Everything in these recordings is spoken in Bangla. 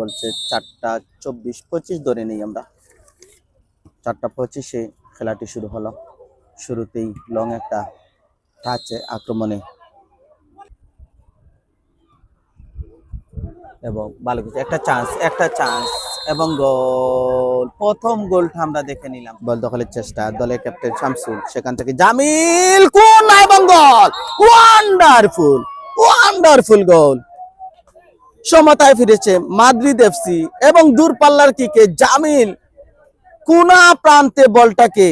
বলছে চারটা চব্বিশ, পঁচিশ ধরে নেই আমরা। চারটা পঁচিশে খেলাটি শুরু হলো। শুরুতেই লং একটা টাচে আক্রমণে। এবং ভালো কিছু, একটা চান্স একটা চান্স এবং গোল। প্রথম গোলটা আমরা দেখে নিলাম। বল দখলের চেষ্টা, দলের ক্যাপ্টেন শামসুল, সেখান থেকে জামিল, কোন এবং গোল। ওয়ান্ডারফুল ওয়ান্ডারফুল গোল। সমতায় ফিরেছে মাদ্রিদ এফসি এবং দূরপাল্লার কিকে জামিল কোনা প্রান্তে বলটাকে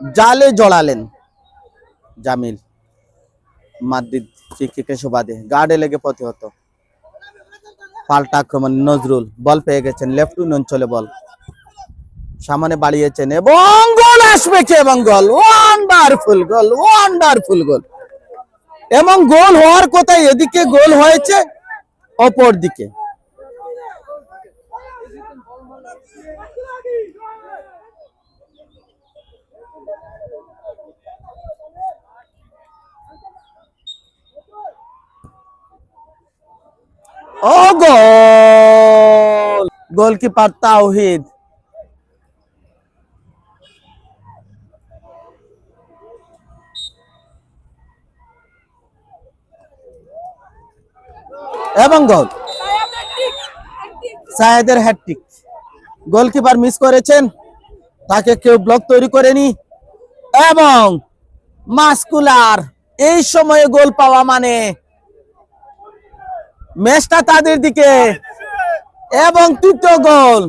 জালে জড়ালেন। জামিল মাদ্রিদ সুবাদে গার্ডে লেগে প্রতিহত। পাল্টা আক্রমণ নজরুল, বল পেয়ে গেছেন লেফট উইন অঞ্চলে বল। সামনে বাড়িয়েছেন এবং গোল আসবে কি? এবং গোল ওয়ান্ডারফুল গোল ওয়ান্ডারফুল গোল এবং গোল হওয়ার কথা এদিকে গোল হয়েছে। অপর দিকে ও গোল! গোলকিপার তাওহিদ। এবং গোল সাহেদের হ্যাটটিক গোলকিপার মিস করেছেন, তাকে কেউ ব্লক তৈরি করেনি। এবং মাস্কুলার, এই সময়ে গোল পাওয়া মানে ম্যাচটা তাদের দিকে। এবং তৃতীয় গোল